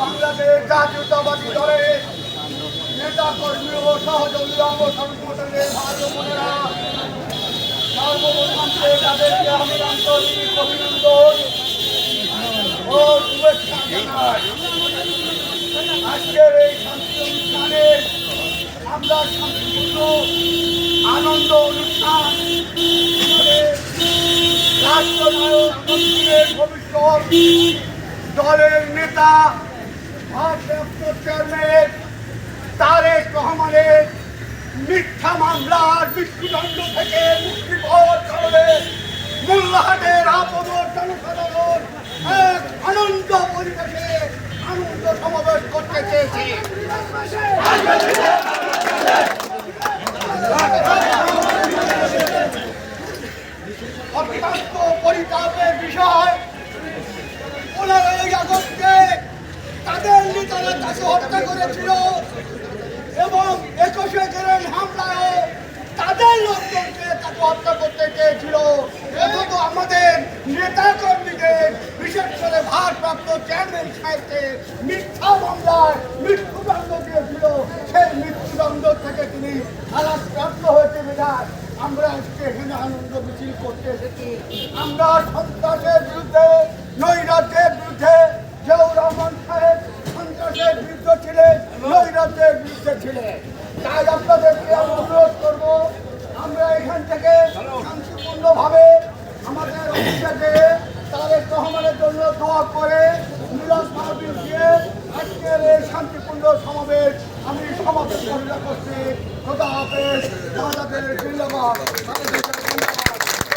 বাংলাদেশ জাতীয়তাবাদী দলের নেতা কর্মী ও সহযোগী অঙ্গ সংগঠনের ভাই বোনেরা তাদেরকে আমি আন্তরিক অভিনন্দন ও শুভেচ্ছা জানাই। আজকের এই শান্তি অনুষ্ঠানে আমরা শান্তিপূর্ণ, আনন্দ অনুষ্ঠান রাষ্ট্রনায়ক ভবিষ্যৎ দলের নেতা ভারপ্রাপ্ত তারেক রহমানের মিথ্যা মামলার মৃত্যুদণ্ড থেকে মুক্তি পাওয়ার কারণে মোল্লাহাটের আপদ জনসাধারণ এক আনন্দ পরিবেশে আনন্দ সমাবেশ করতে চেয়েছে। অত্যন্ত পরিতাপের বিষয়। তাদের নেতারা তাকে হত্যা করেছিল এবং একুশে গ্রেন হামলায় তাদের লোকজনকে তাকে হত্যা করতে চেয়েছিল। অথচ আমাদের নেতা কর্মীদের বিশেষ করে ভারপ্রাপ্ত চেয়ারম্যান সাহেবকে মিথ্যা মামলায় মৃত্যুদণ্ড দিয়েছিল। সেই মৃত্যুদণ্ড থেকে তিনি খালাসপ্রাপ্ত হয়েছে বিধায়। আমরা আজকে এখানে আনন্দ মিছিল করতে এসেছি। আমরা সন্ত্রাসের বিরুদ্ধে নৈরাজ্যের বিরুদ্ধে জিয়াউর রহমান সাহেব সন্ত্রাসের বিরুদ্ধে ছিলেন বিরুদ্ধে ছিলেন তাই আপনাদেরকে অনুরোধ করব, আমরা এখান থেকে শান্তিপূর্ণভাবে আমাদের অফিসে তাদের রহমানের জন্য দোয়া করে মিলন মাহবিল দিয়ে আজকের এই শান্তিপূর্ণ সমাবেশ আমি সমাবেশ করছি। খোদা হাফেজ। বাংলাদেশের জিন্দাবাদ।